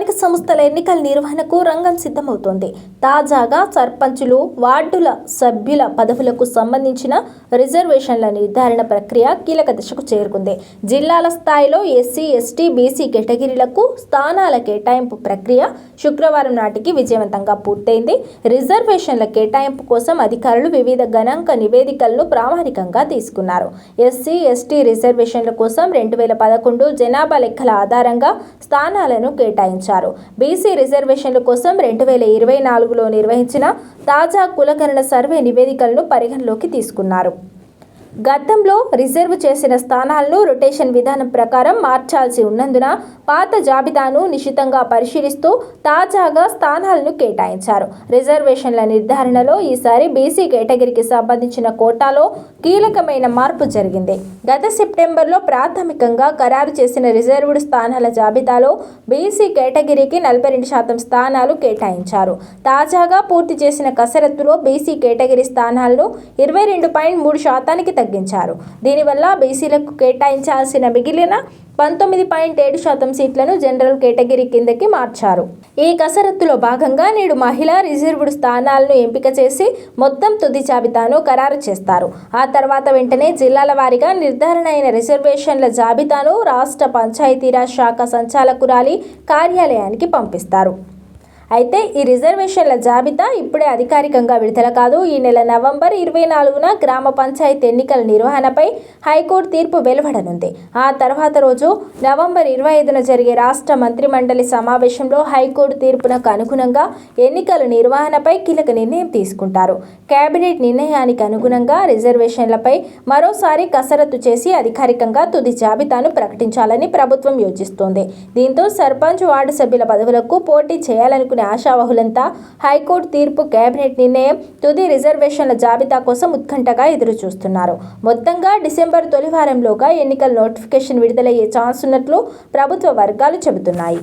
స్థానిక సంస్థల ఎన్నికల నిర్వహణకు రంగం సిద్ధమవుతోంది. తాజాగా సర్పంచులు వార్డుల సభ్యుల పదవులకు సంబంధించిన రిజర్వేషన్ల నిర్ధారణ ప్రక్రియ కీలక దశకు చేరుకుంది. జిల్లాల స్థాయిలో ఎస్సీ ఎస్టీ బీసీ కేటగిరీలకు స్థానాల కేటాయింపు ప్రక్రియ శుక్రవారం నాటికి విజయవంతంగా పూర్తయింది. రిజర్వేషన్ల కేటాయింపు కోసం అధికారులు వివిధ గణాంక నివేదికలను ప్రామాణికంగా తీసుకున్నారు. ఎస్సీ ఎస్టీ రిజర్వేషన్ల కోసం రెండు వేల పదకొండు జనాభా లెక్కల ఆధారంగా స్థానాలను కేటాయించారు. బీసీ రిజర్వేషన్ల కోసం రెండు వేల ఇరవై నాలుగులో నిర్వహించిన తాజా కులకరణ సర్వే నివేదికలను పరిగణలోకి తీసుకున్నారు. గతంలో రిజర్వ్ చేసిన స్థానాలను రొటేషన్ విధానం ప్రకారం మార్చాల్సి ఉన్నందున పాత జాబితాను నిశితంగా పరిశీలిస్తూ తాజాగా స్థానాలను కేటాయించారు. రిజర్వేషన్ల నిర్ధారణలో ఈసారి బీసీ కేటగిరీకి సంబంధించిన కోటాలో కీలకమైన మార్పు జరిగింది. గత సెప్టెంబర్లో ప్రాథమికంగా ఖరారు చేసిన రిజర్వ్డ్ స్థానాల జాబితాలో బీసీ కేటగిరీకి నలభై రెండు శాతం స్థానాలు కేటాయించారు. తాజాగా పూర్తి చేసిన కసరత్తులో బీసీ కేటగిరీ స్థానాలను ఇరవై రెండు పాయింట్ మూడు శాతానికి తగ్గించారు. దీనివల్ల బీసీలకు కేటాయించాల్సిన మిగిలిన పంతొమ్మిది పాయింట్ ఏడు శాతం సీట్లను జనరల్ కేటగిరీ కిందకి మార్చారు. ఈ కసరత్తులో భాగంగా నేడు మహిళా రిజర్వ్డ్ స్థానాలను ఎంపిక చేసి మొత్తం తుది జాబితాను ఖరారు చేస్తారు. ఆ తర్వాత వెంటనే జిల్లాల వారీగా నిర్ధారణ అయిన రిజర్వేషన్ల జాబితాను రాష్ట్ర పంచాయతీరాజ్ శాఖ సంచాలకురాలి కార్యాలయానికి పంపిస్తారు. అయితే ఈ రిజర్వేషన్ల జాబితా ఇప్పుడే అధికారికంగా విడుదల కాదు. ఈ నెల నవంబర్ ఇరవై నాలుగున గ్రామ పంచాయతీ ఎన్నికల నిర్వహణపై హైకోర్టు తీర్పు వెలువడనుంది. ఆ తర్వాత రోజు నవంబర్ ఇరవై ఐదున జరిగే రాష్ట్ర మంత్రిమండలి సమావేశంలో హైకోర్టు తీర్పునకు అనుగుణంగా ఎన్నికల నిర్వహణపై కీలక నిర్ణయం తీసుకుంటారు. కేబినెట్ నిర్ణయానికి అనుగుణంగా రిజర్వేషన్లపై మరోసారి కసరత్తు చేసి అధికారికంగా తుది జాబితాను ప్రకటించాలని ప్రభుత్వం యోచిస్తోంది. దీంతో సర్పంచ్ వార్డు సభ్యుల పదవులకు పోటీ చేయాలనుకున్న చేయాలనుకునే ఆశావహులంతా హైకోర్టు తీర్పు కేబినెట్ నిర్ణయం తుది రిజర్వేషన్ల జాబితా కోసం ఉత్కంఠగా ఎదురుచూస్తున్నారు. మొత్తంగా డిసెంబర్ తొలి వారంలోగా ఎన్నికల నోటిఫికేషన్ విడుదలయ్యే ఛాన్స్ ఉన్నట్లు ప్రభుత్వ వర్గాలు చెబుతున్నాయి.